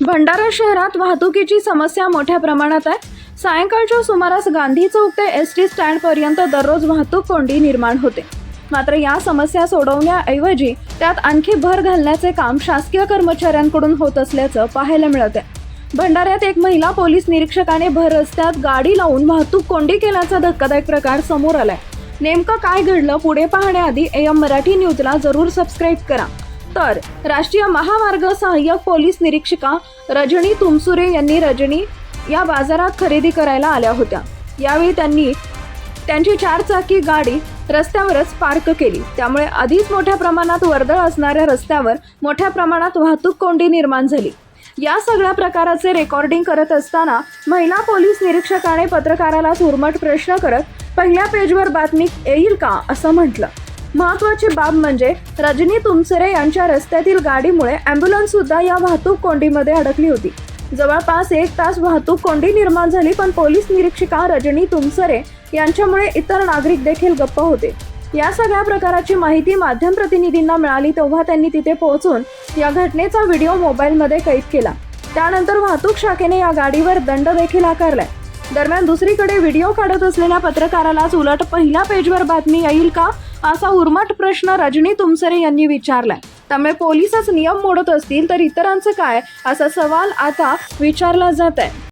भंडारा शहरात वाहतुकीची समस्या मोठ्या प्रमाणात आहे. सायंकाळच्या सुमारास गांधी चौक ते एस टी स्टँडपर्यंत दररोज वाहतूक कोंडी निर्माण होते. मात्र या समस्या सोडवण्याऐवजी त्यात आणखी भर घालण्याचे काम शासकीय कर्मचाऱ्यांकडून होत असल्याचं पाहायला मिळत आहे. भंडाऱ्यात एक महिला पोलीस निरीक्षकाने भर रस्त्यात गाडी लावून वाहतूक कोंडी केल्याचा धक्कादायक प्रकार समोर आलाय. नेमकं काय घडलं पुढे पाहण्याआधी एम मराठी न्यूजला जरूर सबस्क्राईब करा. तर राष्ट्रीय महामार्ग सहाय्यक पोलीस निरीक्षिका रजनी तुमसुरे यांनी रजनी या बाजारात खरेदी करायला आल्या होत्या. यावेळी त्यांनी त्यांची चारचाकी गाडी रस्त्यावरच पार्क केली. त्यामुळे आधीच मोठ्या प्रमाणात वर्दळ असणाऱ्या रस्त्यावर मोठ्या प्रमाणात वाहतूक कोंडी निर्माण झाली. या सगळ्या प्रकाराचे रेकॉर्डिंग करत असताना महिला पोलीस निरीक्षकाने पत्रकाराला चुरमट प्रश्न करत पहिल्या पेजवर बातमी येईल का असं म्हटलं. महत्वाची बाब म्हणजे रजनी तुमसरे यांच्या रस्त्यातील गाडीमुळे अँब्युलन्स सुद्धा या वाहतूक कोंडीमध्ये अडकली होती. जवळपास एक तास वाहतूक कोंडी निर्माण झाली पण पोलीस निरीक्षिका रजनी तुमसरे यांच्यामुळे इतर नागरिक देखील गप्प होते. या सगळ्या प्रकाराची माहिती माध्यम प्रतिनिधींना मिळाली तेव्हा त्यांनी तिथे पोहोचून या घटनेचा व्हिडिओ मोबाईलमध्ये कैद केला. त्यानंतर वाहतूक शाखेने या गाडीवर दंड देखील आकारलाय. दरम्यान दुसरीकडे व्हिडिओ काढत असलेल्या पत्रकारालाच उलट पहिल्या पेजवर बातमी येईल का असा उर्मट प्रश्न रजनी तुमसरे यांनी विचारलाय. त्यामुळे पोलीसच नियम मोडत असतील तर इतरांचं काय असा सवाल आता विचारला जात आहे